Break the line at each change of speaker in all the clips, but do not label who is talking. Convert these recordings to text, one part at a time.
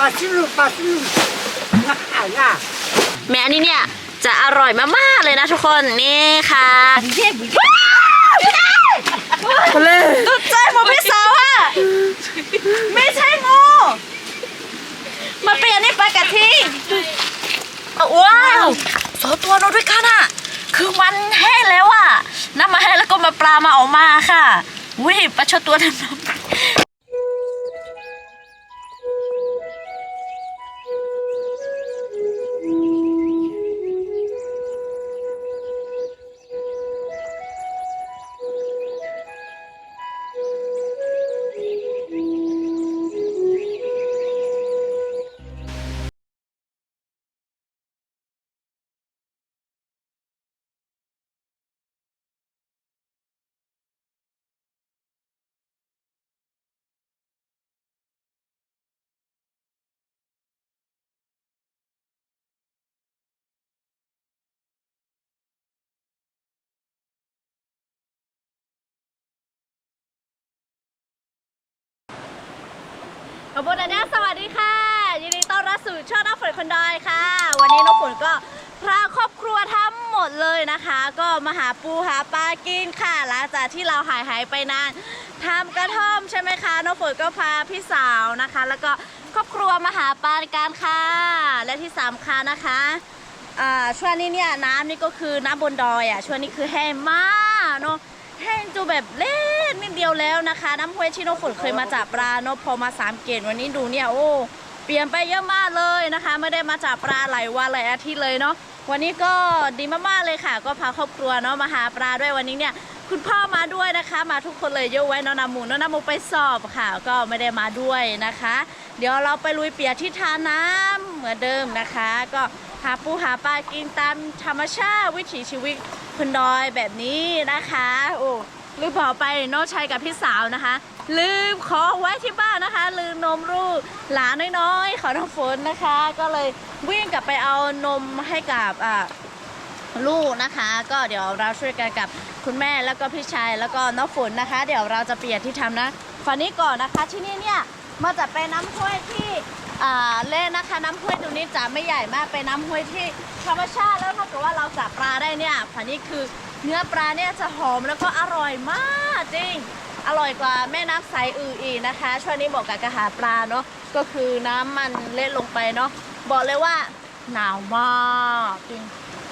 ปลาซิลูปลาซิลูน่าน่า
แม่อันนี้เนี่ยจะอร่อยมากๆเลยนะทุกคนนี่ค่ะ
เจ็บ
เลยตุ๊ดใจผมพี่สาวอะไม่ใช่งูมันเป็นอันนี้ปลากระทิงว้าวสองตัวเราด้วยกันอะคือมันแห้งแล้วอะน้ำมาแห้งแล้วก็มาปลามาออกมาค่ะวิปลาชดตัวทำน้ำ ขบคุณนะสวัสดีค่ะยินดีต้อนรับสู่ช่องน้องฝนคนดอยค่ะ วันนี้น้องฝนก็พาครอบครัวทั้งหมดเลยนะคะ ก็มาหาปูหาปลากินค่ะหลังจากที่เราหายหายไปนานทำกระท่อมใช่ไหมคะน้องฝนก็พาพี่สาวนะคะ แล้วก็ครอบครัวมาหาปลากันค่ะ และที่สำคัญนะคะช่วงนี้เนี่ยน้ำนี่ก็คือน้ำบนดอยอะช่วงนี้คือแห้งมากเนาะ แห้งจูแบบเล็กนิดเดียวแล้วนะคะ น้ำห้วยที่น้องฝนเคยมาจับปลาเนาะพอมาสามเกตวันนี้ดูเนี่ยโอ้เปลี่ยนไปเยอะมากเลยนะคะ ไม่ได้มาจับปลาหลายวันหลายอาทิตย์เลยเนาะวันนี้ก็ดีมากๆเลยค่ะ ก็พาครอบครัวเนาะมาหาปลาด้วยวันนี้เนี่ยคุณพ่อมาด้วยนะคะ มาทุกคนเลยยกไว้นอนามูน้อนามูไปสอบค่ะ ก็ไม่ได้มาด้วยนะคะ เดี๋ยวเราไปลุยเปียกที่ทาน้ำเหมือนเดิมนะคะ ก็หาปูหาปลากินตามธรรมชาติวิถีชีวิต คนดอยแบบนี้นะคะ โอ้ลืมบอกไปน้องชายกับพี่สาวนะคะ ลืมของไว้ที่บ้านนะคะ ลืมนมลูกหลานน้อยๆ ขอน้องฝนนะคะ ก็เลยวิ่งกลับไปเอานมให้กับอ่าลูกนะคะ ก็เดี๋ยวเราช่วยกันกับคุณแม่แล้วก็พี่ชายแล้วก็น้องฝนนะคะ เดี๋ยวเราจะเปลี่ยนที่ทำนะฝั่งนี้ก่อนนะคะที่นี่เนี่ย มันจะเป็นน้ำห้วยที่เล่นนะคะ น้ำห้วยตรงนี้จะไม่ใหญ่มากเป็นน้ำห้วยที่ธรรมชาติแล้วถ้าเกิดว่าเราจับปลาได้เนี่ยฝั่งนี้คือเนื้อปลาเนี่ยจะหอมแล้วก็อร่อยมากจริง อร่อยกว่าแม่น้ำใสอื่นอีกนะคะ ช่วงนี้บอกกับกระหาปลาเนาะก็คือน้ำมันเละลงไปเนาะบอกเลยว่าหนาวมากจริง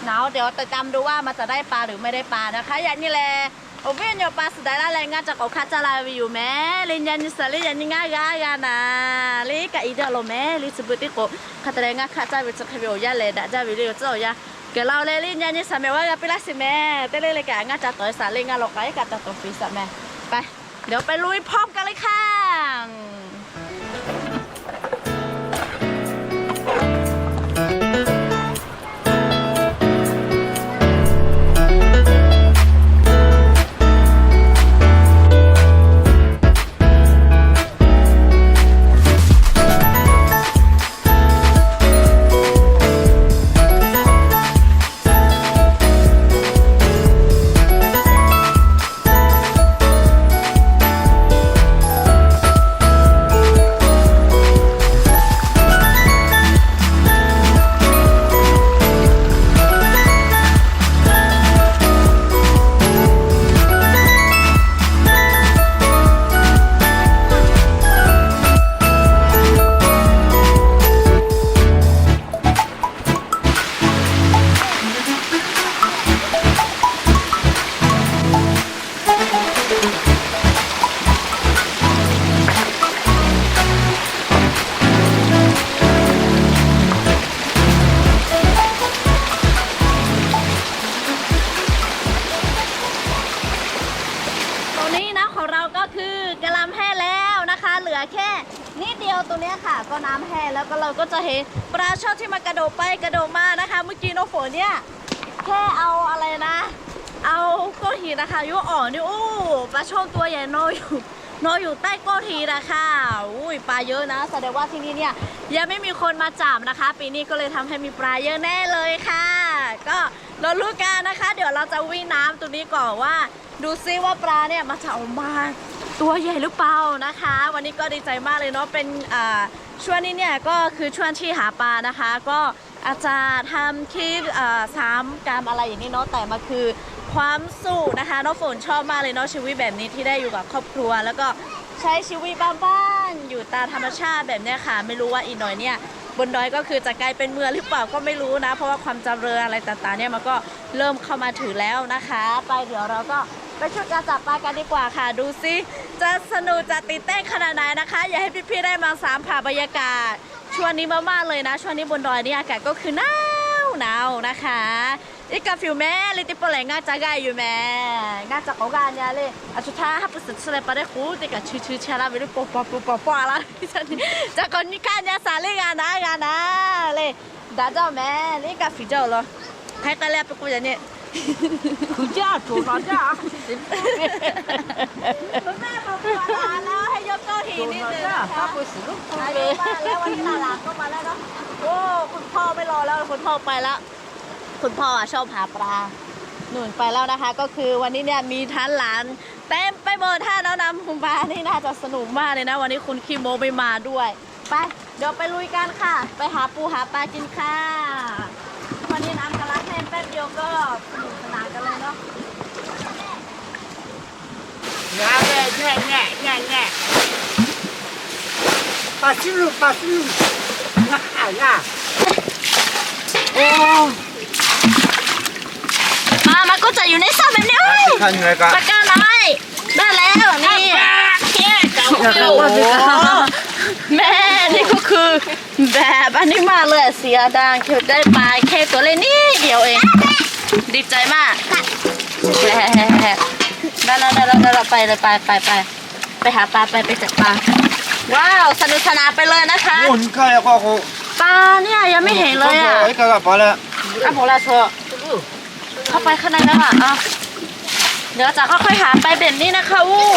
หนาวเดี๋ยวติดตามดูว่ามันจะได้ปลาหรือไม่ได้ปลานะคะ อย่างนี้แหละ โอเวียนโยปาสุดได้ละแรงงานจะกเขาคัดจะลาวิวแม่ลินยันนิสลิยันนิงายกายานาลิกะอีเดอโลแม่ลิสบุติโกคัตแรงานคัดจะวิจะขวิวยาเลยดจะวิวเจ้ายาเกเราเลยลินยันนิสม่ว่ากะปิลสิแม่เตเลเลกะงานจากต่อยสาเลงานหลกไก่กะจากตัวฟิสแม่ไป เดี๋ยวไปลุยพร้อมกันเลยค่ะ เหลือแค่นิดเดียวตัวเนี้ยค่ะ ก็น้ำแห้แล้วก็เราก็จะเห็นปลาช่อนที่มากระโดดไปกระโดดมานะคะ เมื่อกี้น้องฝนเนี่ยแค่เอาอะไรนะ เอาก้อนหินนะคะยุอ่อนนี่โอ้ปลาช่อนตัวใหญ่นอนอยู่นอนอยู่ใต้ก้อนหินนะคะอุ้ยปลาเยอะนะแสดงว่าที่นี่เนี่ยยังไม่มีคนมาจับนะคะ ปีนี้ก็เลยทำให้มีปลาเยอะแน่เลยค่ะ ก็เรารู้กันนะคะ เดี๋ยวเราจะวิ่งน้ำตรงนี้ก่อนว่า ดูซิว่าปลาเนี่ยมาจะออกมา ตัวใหญ่หรือเปล่านะคะ วันนี้ก็ดีใจมากเลยเนาะเป็นช่วงนี้เนี่ยก็คือช่วงที่หาปลานะคะ ก็อาจจะทำคลิปสามกรรมอะไรอย่างนี้เนาะแต่มาคือความสุขนะคะน้องฝนชอบมากเลยเนาะชีวิตแบบนี้ที่ได้อยู่กับครอบครัว แล้วก็ใช้ชีวิตบ้านๆอยู่ตามธรรมชาติแบบนี้ค่ะ ไม่รู้ว่าอีกหน่อยเนี่ยบนดอยก็คือจะกลายเป็นเมืองหรือเปล่าก็ไม่รู้นะ เพราะว่าความจำเริญอะไรต่างๆเนี่ยมันก็เริ่มเข้ามาถึงแล้วนะคะ ไปเดี๋ยวเราก็ ไปช่วยกันจับปลากันดีกว่าค่ะ ดูซิจะสนุกจะตื่นเต้นขนาดไหนนะคะ อยากให้พี่ๆได้มาสามผ่าบรรยากาศ ช่วงนี้มากๆเลยนะ ช่วงนี้บนดอยนี่อากาศก็คือหนาวหนาวนะคะอีกกาฟิวแม่ลิติปแหลงงาจะไกอยู่แม่งาจะเขากันเนี่ยเลยอาชุท้าฮับสุดสเลปได้คูติกะชื่อชื่อชาลาไปด้วยปอปอปอปอปอละจะคนนี้กันเนี่ยสาลีงานนะงานนะเลยดาเจ้าแม่นี่กาฟิเจ้าเหรอใครตะเลียไปกูอย่างนี้
คุณจ้าถูกหรอจ้า
คุณแม่บอกว่าลาแล้วให้ยกเก้าอี้นิดนึงนะคุ
ณสุ
ลุกคุณเบแล้ววันนี้ตาลาก็มาแล้วเนาะโอ้คุณพ่อไม่รอแล้วคุณพ่อไปแล้ว คุณพ่ออะชอบหาปลาหนุนไปแล้วนะคะ ก็คือวันนี้เนี่ยมีทั้งหลานเต็มไปหมดท่าแล้วนำคุณปานี่น่าจะสนุกมากเลยนะ วันนี้คุณคิโมไปมาด้วย ไป เดี๋ยวไปลุยกันค่ะ ไปหาปูหาปลากินค่ะ ป๊บเดียวก็สนุกสนานกันเลยเนาะ
ง่ายง่ายง่ายง่ายง่ายปลาซิลูปลาซิลูง่ายง่า
โอ้มา มันก็จะอยู่ในซ่าแบบนี้เฮ้ย
ท่านอไหนกั
ปากกาน้อยได้แล้วนี่แม่นี่ก็คือ แบบอันนี้มาเลยเสียดังคิดได้ปลาแค่ตัวเล็นี่เดียวเอง ดีใจมากแบบได้แล้วได้แล้ได้แล้ไปเลยไปไปไปไปหาปลาไปไปจับปลาว้าวสนุกสนานไปเลยนะคะ
หมุนใครก็
ปลาเนี่ยยังไม่เห็นเลยอะ
ไอ้กระป๋
อแล้วอะผมละเธเข้าไปข้างในแล้วอะเดี๋ยวจะค่อยๆหาไปแบบนี้นะคะวู้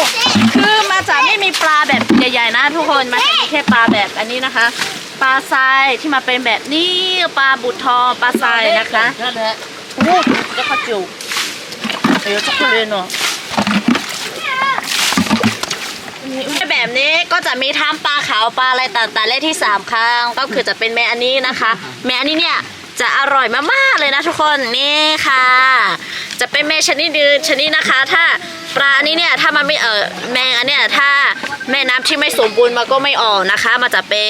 คือมาจากไม่มีปลาแบบใหญ่ๆนะ ทุกคนมาจากมีแค่ปลาแบบอันนี้นะคะ ปลาทรายที่มาเป็นแบบนี้ปลาบุตรทองปลาทรายนะคะนี่แหละโอ้จะข้าจิ๋วเดี๋ยวจะคุเรนเนาะแบบนี้ก็จะมีทั้งปลาขาวปลาอะไรต่างๆเลขที่สามครั้งก็คือจะเป็นแม่อันนี้นะคะ แม่อันนี้เนี่ย จะอร่อยมากๆเลยนะทุกคนนี่ค่ะ จะเป็นแม่ชนิดนึงชนิดนะคะ ถ้าปลาอันนี้เนี่ยถ้ามันไม่เออแมงอันเนี้ยถ้าแม่น้ำที่ไม่สมบูรณ์มันก็ไม่ออกนะคะมันจะเป็น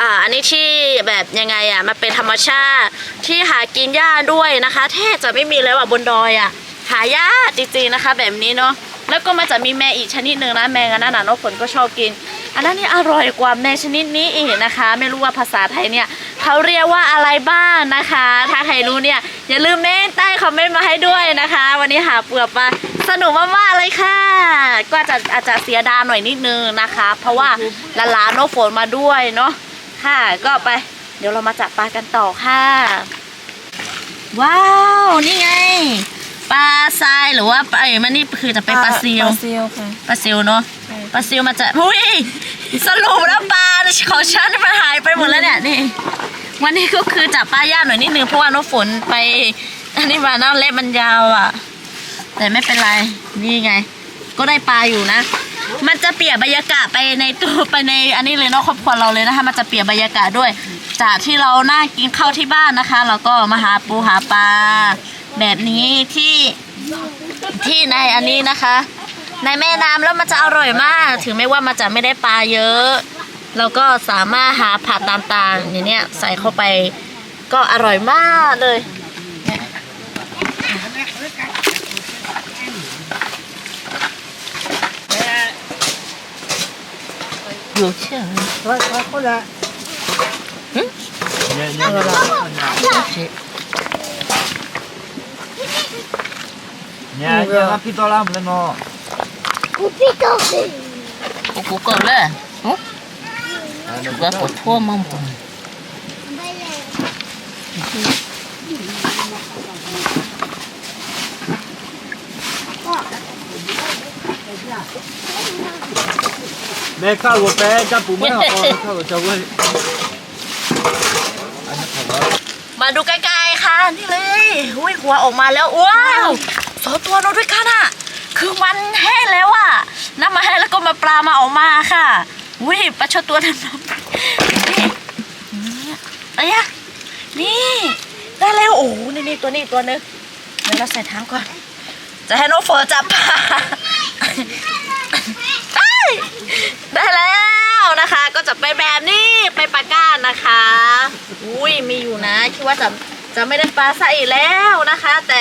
อ่าอันนี้ที่แบบยังไงอะมันเป็นธรรมชาติที่หากินยากด้วยนะคะแทบจะไม่มีเลยว่ะบนดอยอะหายากจริงๆนะคะ แบบนี้เนาะ แล้วก็มันจะมีแมงอีกชนิดหนึ่งนะแมงอันนั้นน่ะน้องฝนก็ชอบกิน อันนั้นนี่อร่อยกว่าแมงชนิดนี้อีกนะคะ ไม่รู้ว่าภาษาไทยเนี่ยเขาเรียกว่าอะไรบ้างนะคะ ถ้าใครรู้เนี่ยอย่าลืมเม้นใต้คอมเมนต์มาให้ด้วยนะคะ วันนี้หาเปลือกมาสนุกมากๆเลยค่ะ ก็อาจจะอาจจะเสียดายหน่อยนิดนึงนะคะ เพราะว่าหลานๆน้องฝนมาด้วยเนาะค่ะ ก็ไป เดี๋ยวเรามาจับปลากันต่อค่ะ ว้าว นี่ไง ปลาทรายหรือว่าปลาเอ้ยมันนี่คือจะเป็นปลาซิล
ปลาซิลค่ะ
ปลาซิลเนาะปลาซิลมันจะหุ้ยสรุปแล้วปลาของฉันมันหายไปหมดแล้วเนี่ยนี่ วันนี้ก็คือจับปลายากหน่อยนิดนึงเพราะว่าน้องฝนไป อันนี้มาน้าเล็บมันยาวอะ แต่ไม่เป็นไรนี่ไง ก็ได้ปลาอยู่นะ มันจะเปลี่ยนบรรยากาศไปในตัวไปในอันนี้เลยเนาะครอบครัวเราเลยนะคะมันจะเปลี่ยนบรรยากาศด้วย จากที่เรานั่งกินข้าวที่บ้านนะคะ เราก็มาหาปูหาปลา แบบนี้ที่ที่ในอันนี้นะคะ ในแม่น้ำแล้วมันจะอร่อยมาก ถึงแม้ว่ามันจะไม่ได้ปลาเยอะเราก็สามารถหาผัดตามๆอย่างเนี้ยใส่เข้าไปก็อร่อยมากเลย
อ
ยู่เชื่อว่าว่าคนละอื
มเยอะๆ Nie, nie napitolamle, no.
Kupitoki. Kukukole. Chugako tuo mambo. Meka lo pega, pumera, meka lo chagwe.
มาดูใกล้ๆค่ะ นี่เลย อุ้ยหัวออกมาแล้ว ว้าว สองตัวเราด้วยกันอะคือมันแห้งแล้วอะน้ำมาแห้งแล้วก็มาปลามาออกมาค่ะอุ้ยปลาชดตัวนั้นอะไรอะนี่ได้แล้วโอ้นี่นี่ตัวนี้ตัวนึงเดี๋ยวเราใส่ถังก่อน จะให้น้องเฟอร์จับปลาได้ได้แล้วนะคะ ก็จะไปแบบนี้ไปปลาก้านนะคะ อุ้ยมีอยู่นะคิดว่าจะจะไม่ได้ปลาใส่แล้วนะคะ แต่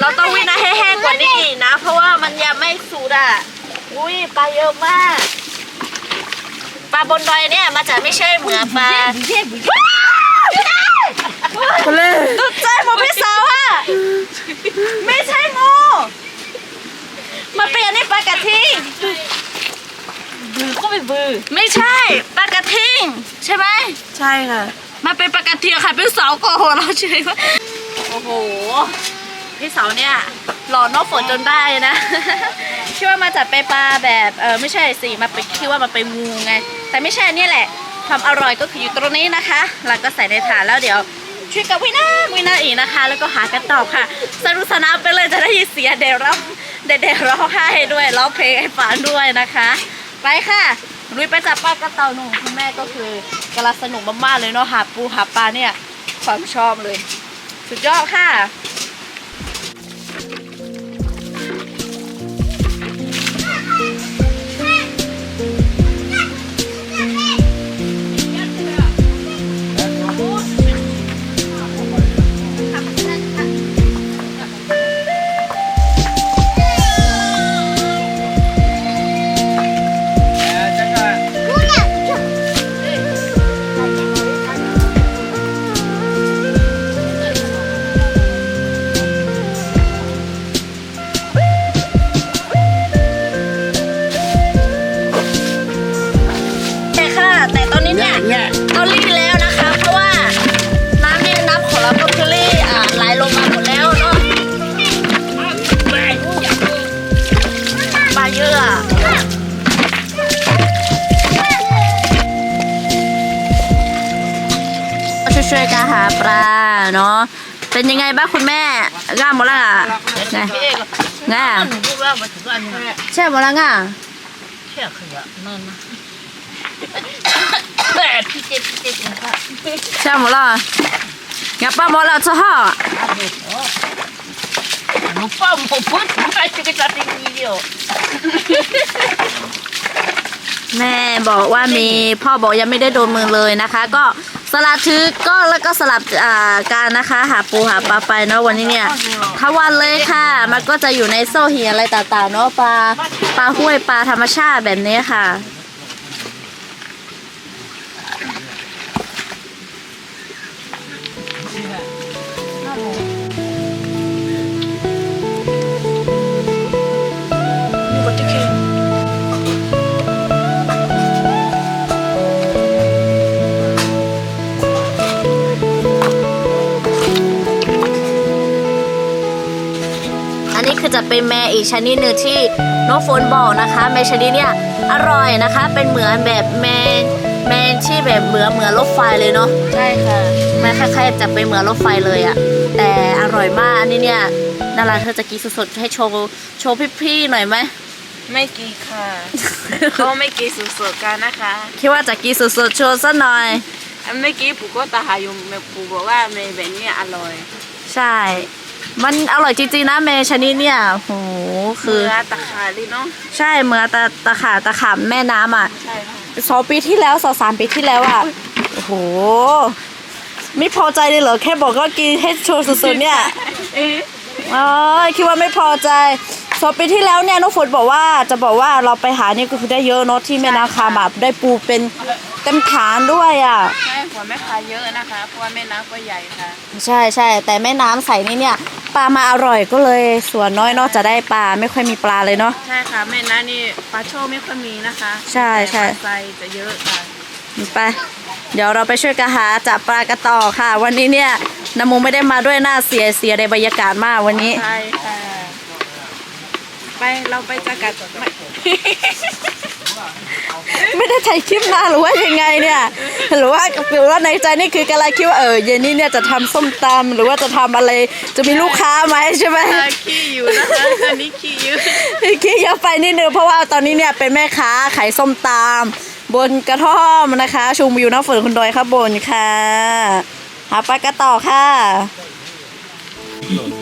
เราต้องวินะให้แห้งกว่านี้อีกนะ เพราะว่ามันยังไม่สุดอะอุ้ยปลาเยอะมากปลาบนดอยเนี่ยมันจะไม่ใช่เหมือนปลาตุ๊ดใจหมดพี่สาวอะไม่ใช่งูมันเป็นอันนี้ปลากระทิง
บือก็ไปบือ
ไม่ใช่ปลากระทิงใช่ไหม
ใช่ค่ะ
มันเป็นปลากระทิงค่ะพี่สาวก็โหเราเฉยว่าโอ้โห พี่สาวเนี่ยหล่อน้องฝนจนได้นะคิดว่ามาจากไปปลาแบบเออไม่ใช่สิมาไปคิดว่ามันเป็นงูไง แต่ไม่ใช่อันนี่แหละความอร่อยก็คืออยู่ตรงนี้นะคะแล้วก็ใส่ในถาดแล้วเดี๋ยวช่วยกับวินาวินาอีกนะคะ แล้วก็หากันต่อค่ะ สรุปสนานไปเลยจะได้ยินเสียงเดี๋ยวร้องเดี๋ยวร้องไห้ด้วยร้องเพลงให้ฟังด้วยนะคะ ไปค่ะลุยไปจับปลากระเต่าหนุ่มคุณแม่ก็คือกำลังสนุกมากๆเลยเนาะหาปูหาปลาเนี่ยความชอบเลย สุดยอดค่ะ อันนี้ใช่หมดแล้วง่า
เชื่อขยะนั่นนะแต่พี่เจ๊พี่เจ๊กินข้าว
ใช่หมดแล้วงั้นป้าหมดแล้วจ้ะฮะ
หนูป้าหมูพุทธไม่ใช่กระจัดทีเดียว
แม่บอกว่ามีพ่อบอกยังไม่ได้โดนมือเลยนะคะ ก็ สลับถือก็แล้วก็สลับอ่าการนะคะ หาปูหาปลาไปเนาะวันนี้เนี่ยทั้งวันเลยค่ะ มันก็จะอยู่ในโซ่เหียอะไรต่างๆเนาะปลาปลาห้วยปลาธรรมชาติแบบนี้ค่ะ จะเป็นแม่อีกชนิดหนึ่งที่น้องฝนบอกนะคะ แม่ชนิดเนี่ยอร่อยนะคะ เป็นเหมือนแบบแมงแมงที่แบบเหมือนเหมือนรถไฟเลยเนาะ
ใช่ค่ะ
แม่คล้ายๆจะเป็นเหมือนรถไฟเลยอะแต่อร่อยมากอันนี้เนี่ยนาราเธอจะกินสดๆให้โชว์โชว์พี่ๆหน่อยไหม
ไม่กี่ค่ะเขาไม่กี่สุดๆกันนะคะ
คิดว่าจะกินสดๆโชว์ซะหน่อย
เมื่อกี้ปู่ก็ตาหาอยู่แม่ปู่บอกว่าเมย์แบบนี้อร่อย
ใช่ มันอร่อยจริงๆนะเมชนิดเนี่ยโหคือ
เนื้อตะขาลีเนาะ
ใช่เหมือนตะตะขาตะขาบแม่น้ำอะ
ใช่ค่ะ
สองปีที่แล้วสองสามปีที่แล้วอะโอ้โห ไม่พอใจเลยเหรอแค่บอกว่ากินให้โชว์สุดๆเนี่ย
เอ๊ะ
อ๋อคิดว่าไม่พอใจสองปีที่แล้วเนี่ยน้องฝนบอกว่าจะบอกว่าเราไปหานี่ก็คือได้เยอะเนาะที่แม่น้ำคามาได้ปูเป็นเต็มฐานด้วยอะ
ใช่หัวแม่ค้าเยอะนะคะเพราะว่าแม่น้ำก็ใหญ่ค่ะ
ใช่ใช่แต่แม่น้ำใสนี่เนี่ย ปลามาอร่อยก็เลยส่วนน้อยเนอกจะได้ปลาไม่ค่อยมีปลาเลยเนาะ
ใช่ค่ะแม่น้ำนี่ปลาโชไม่ค่อยมีนะคะ
ใช่ใช่
แต่ปลาไซจะเยอะค่ะ
ไป เดี๋ยวเราไปช่วยกันหาจับปลากันต่อค่ะ วันนี้เนี่ยน้ำมูไม่ได้มาด้วยหน้าเสียเสียในบรรยากาศมากวันนี้
ใช่ค่ะ ไปเราไปจักรัดไม่
ไม่ได้ถ่ายคลิปนานหรือว่ายังไงเนี่ยหรือว่าหรือว่าในใจนี่คือกำลังคิดว่าเออเย็นนี้เนี่ยจะทำส้มตำหรือว่าจะทำอะไรจะมีลูกค้าไหมใช่ไหม
เออขี้อยู่นะคะตอนนี้ขี้อยู่
คิดเยอะไปนิดนึงเพราะว่าตอนนี้เนี่ยเป็นแม่ค้าขายส้มตำบนกระท่อมนะคะ ชมวิวน้ำฝนคุณดอยครับบนค่ะหาปลากระต่อค่ะ
มัน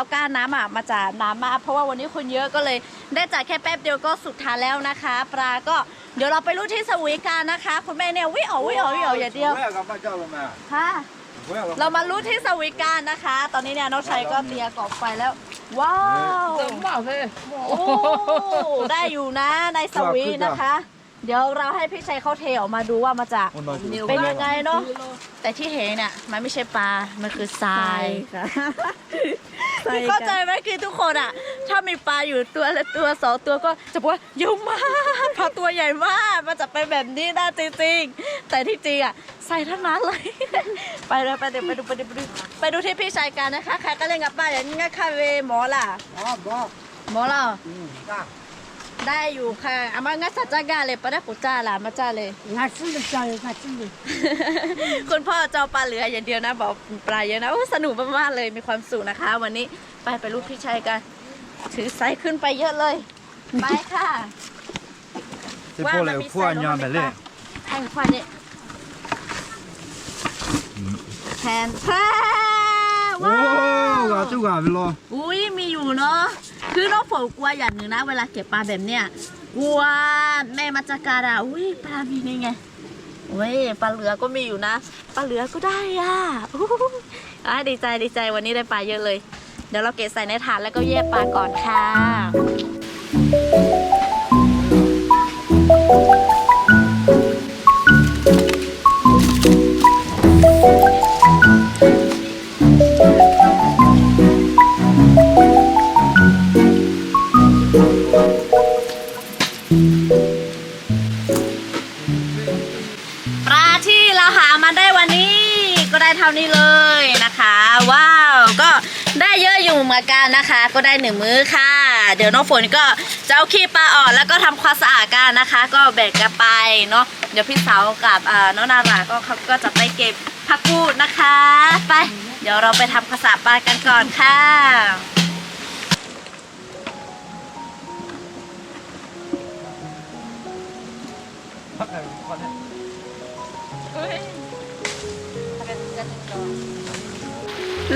เราก้าน้ำ
อะมาจากน้ำมากเพราะว่าวันนี้คนเยอะก็เลย ได้จ่ายแค่แป๊บเดียวก็สุดทานแล้วนะคะ ปลาก็เดี๋ยวเราไปรู้ที่สวีการนะคะ คุณแม่เนี่ยวิ่งออกวิ่งออกวิ่งออกอย่าเดียว ค่ะ เรามารู้ที่สวีการนะคะ ตอนนี้เนี่ยน้องชัยก็เตรียมกรอบไฟแล้ว ว้าว เต็มปากเลยโอ้ได้อยู่นะในสวีนะคะ เดี๋ยวเราให้พี่ชัยเขาเทออกมาดูว่ามาจาก เป็นยังไงเนาะแต่ที่เห็นเนี่ยมันไม่ใช่ปลา มันคือทรายค่ะพี่เข้าใจไหมคือทุกคนอะ ถ้ามีปลาอยู่ตัวละตัวสองตัวก็จะบอกว่ายุ่งมากพลาตัวใหญ่มากมันจะไปแบบนี้ได้จริงๆแต่ที่จริงอะใส่ทั้งนั้นเลยไปเลยไปเดี๋ยวไปดูไปดูไปดูไปดูที่พี่ชายกันนะคะใครก็เล่นกับปลาอย่างนี้ค่ะเวหมอล่ะ
หมอ
หมอหม
อล่ะ
ได้อยู่ค่ะอามางัดสัจจกาเลยปะนะกูจ้าลานมาจ้าเลย
งาซื้อใจงาซื้ย
คุณพ่อเจ้าปลาเหลืออย่างเดียวนะบอกปลาเยอะนะโอ้สนุกมากๆเลยมีความสุขนะคะ วันนี้ไปไปรูปพี่ชายกัน ถือไซส์ขึ้นไปเยอะเลย ไปค่ะ
จะาวกอะไร
พ
วกยอมไปเลย
แทงควันเนี่ยแทนแท้ว้าว
โอ้กาจุกานปร
ออุ้ยมีอยู่เนาะ คือน้องฝนกลัวอย่างหนึ่งนะ เวลาเก็บปลาแบบเนี้ยกลัวแม่มาจัดการอะอุ้ยปลามีนี่ไงอุ้ยปลาเหลือก็มีอยู่นะปลาเหลือก็ได้อะอู้หูอะดีใจดีใจวันนี้ได้ปลาเยอะเลย เดี๋ยวเราเก็บใส่ในถาดแล้วก็แยกปลาก่อนค่ะ ก็ได้หนึ่งมื้อค่ะ เดี๋ยวน้องฝนก็จะเอาขี้ปลาออกแล้วก็ทำความสะอาดกันนะคะ ก็แบ่งกันไปเนาะเดี๋ยวพี่สาวกับน้องนาราก็เขาก็จะไปเก็บผักกูดนะคะ ไป เดี๋ยวเราไปทำความสะอาดปลากันก่อนค่ะ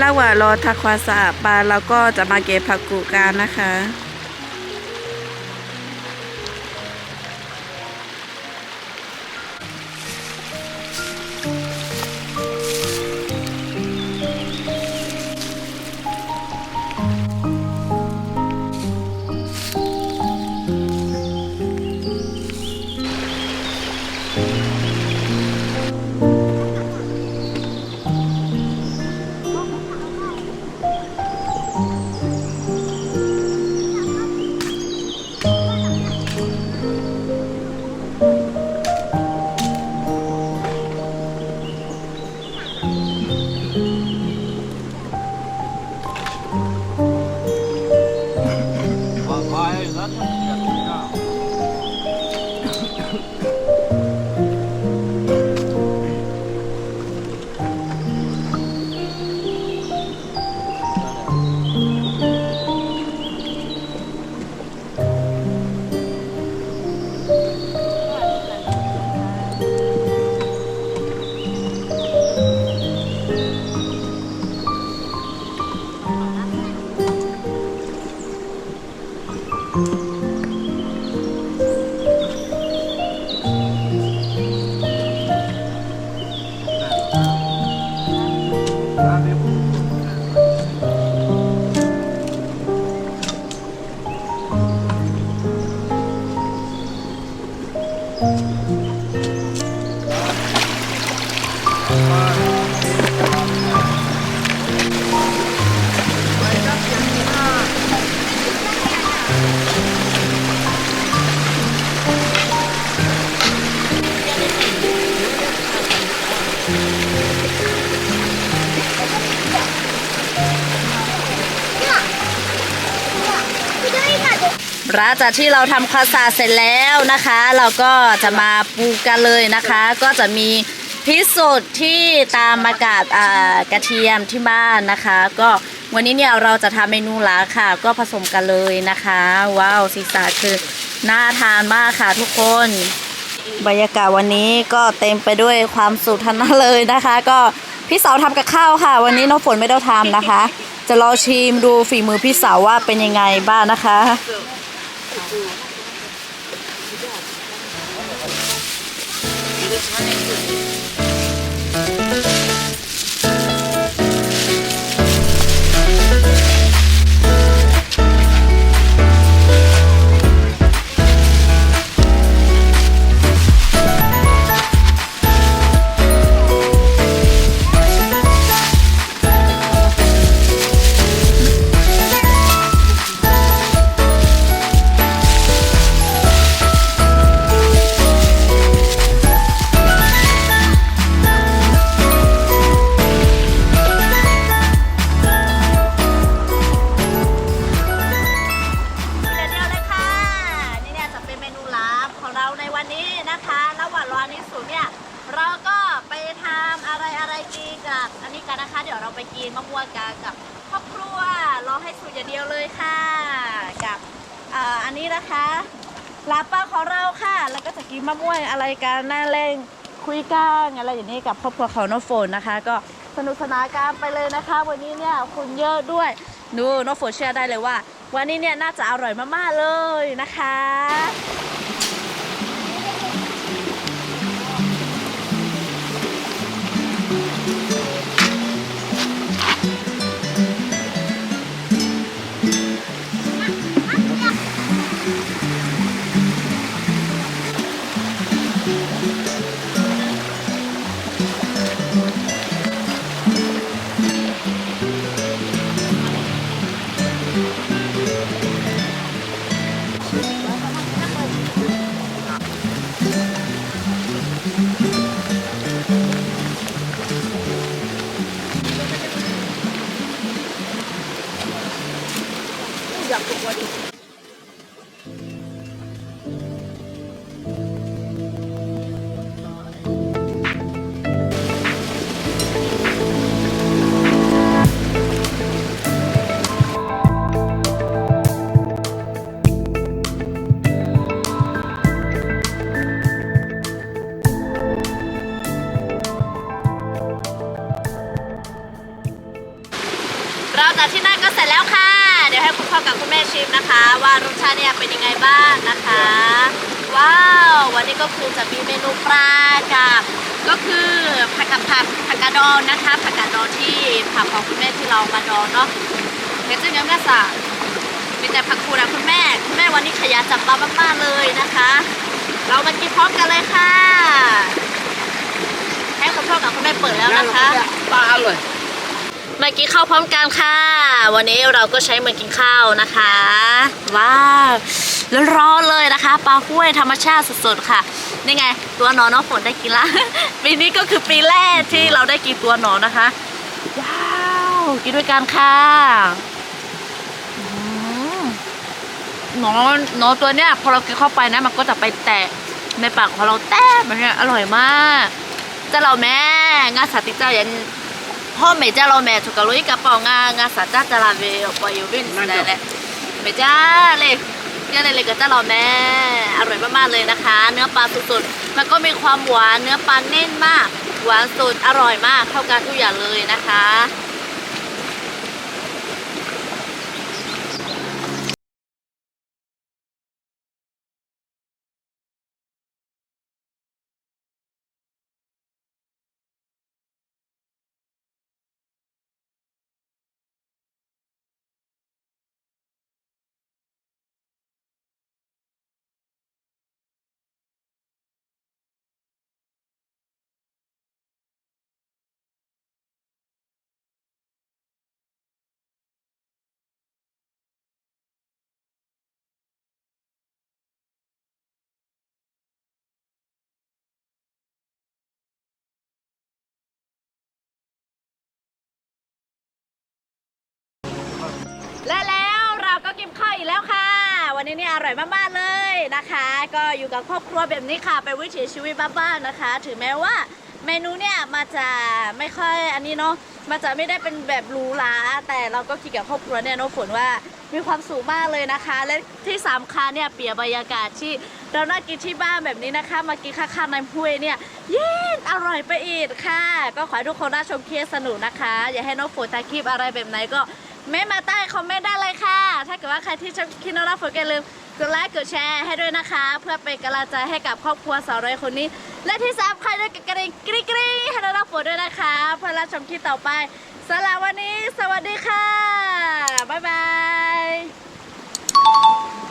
ระหว่างรอทาความสะอาดปลาเราก็จะมาเก็บผักกูดกันนะคะ
จากที่เราทำความสะอาดเสร็จแล้วนะคะ เราก็จะมาปูกันเลยนะคะ ก็จะมีพริกสดที่ตามมากับอ่ากระเทียมที่บ้านนะคะ ก็วันนี้เนี่ยเราจะทำเมนูหลาค่ะ ก็ผสมกันเลยนะคะ ว้าวสีสันคือน่าทานมากค่ะทุกคน บรรยากาศวันนี้ก็เต็มไปด้วยความสุขทั้งนั้นเลยนะคะ ก็พี่สาวทำกับข้าวค่ะ วันนี้น้องฝนไม่ได้ทำนะคะ จะรอชิมดูฝีมือพี่สาวว่าเป็นยังไงบ้างนะคะ เกันอะไรอย่างนี้กับครอบครัวของน้องฝนนะคะ ก็สนุกสนานกันไปเลยนะคะ วันนี้เนี่ยคุณเยอะด้วยดูน้องฝนเชื่อได้เลยว่า วันนี้เนี่ยน่าจะอร่อยมากๆเลยนะคะ จากที่นั่นก็เสร็จแล้วค่ะ เดี๋ยวให้คุณพ่อกับคุณแม่ชิมนะคะ ว่ารสชาติเนี่ยเป็นยังไงบ้างนะคะ ว้าว วันนี้ก็คือจะมีเมนูปลากับก็คือผักกับผักผักกาดดองนะคะผักกาดดองที่ผักของคุณแม่ที่เรามาดองเนาะเห็นจึงยังไม่สะมีแต่ผักคูนะคุณแม่คุณแม่วันนี้ขยันจับปลามากๆเลยนะคะ เรามากินพร้อมกันเลยค่ะ ให้คุณพ่อกับคุณแม่เปิดแล้วนะคะ
ปลาอร่อย
มากินข้าวพร้อมกันค่ะ วันนี้เราก็ใช้มือกินข้าวนะคะ ว้าวร้อนๆเลยนะคะปลาห้วยธรรมชาติสดๆค่ะนี่ไง ตัวหนอนน้องฝนได้กินละปีนี้ก็คือปีแรกที่เราได้กินตัวหนอนนะคะ ว้าวกินด้วยกันค่ะหนอนหนอนตัวเนี้ยพอเรากินเข้าไปนะมันก็จะไปแตะในปากของเราแต้แบบเนี้ยอร่อยมากเจ้าเราแม่งานสาติเจ้ายัน พ่อเมจ้าเราแม่ถูกกะลุยกระเป๋างางาสาจ้าจะลาเวอปอยอยู่วินนั่นแหละเมจ้าเลยเนี่ยเลยเลยกับเจ้าเราแม่อร่อยมากๆเลยนะคะ เนื้อปลาสุดๆมันก็มีความหวานเนื้อปลาแน่นมาก หวานสุดอร่อยมากเข้ากันทุกอย่างเลยนะคะ กินข้าวอีกแล้วค่ะ วันนี้เนี่ยอร่อยมากๆเลยนะคะ ก็อยู่กับครอบครัวแบบนี้ค่ะเป็นวิถีชีวิตบ้านๆนะคะ ถึงแม้ว่าเมนูเนี่ยมาจะไม่ค่อยอันนี้เนาะมาจะไม่ได้เป็นแบบหรูหราแต่เราก็คิดกับครอบครัวเนี่ยน้องฝนว่ามีความสุขมากเลยนะคะ และที่สำคัญเนี่ยเปรียบบรรยากาศที่เราน่ากินที่บ้านแบบนี้นะคะ มากินข้างๆในห้วยเนี่ยเย็นอร่อยไปอีกค่ะ ก็ขอให้ทุกคนได้ชมคลิปสนุกนะคะ อย่าให้น้องฝนถ่ายคลิปอะไรแบบไหนก็ ไม่มาใต้คอมเมนต์ได้เลยค่ะ ถ้าเกิดว่าใครที่ชอบคิดโนราฝนอย่าลืมกดไลค์กดแชร์ให้ด้วยนะคะ เพื่อเป็นกำลังใจให้กับครอบครัวสาวรวยคนนี้ และที่สำคัญด้กระดิ่งกริ๊งกริ๊งให้โนราฝนด้วยนะคะเพื่อรับชมคลิปต่อไปสำหรับวันนี้ สวัสดีค่ะ บ๊ายบาย